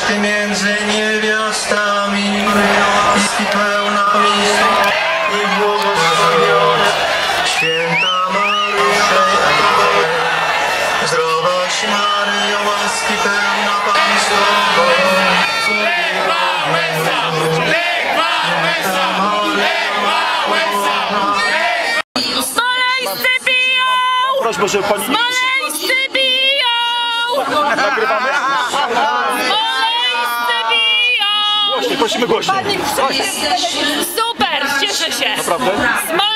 Ty między niewiastami i pełna miłości i błogosławiona Święta Maryjo, zdrowaś Maryjo, łaski pełna Pan z Tobą. Prośbę, żeby pani. Smoleńscy biją! Nagrywamy? Smoleńscy biją! Głośniej, prosimy głośniej. Super, cieszę się! Naprawdę?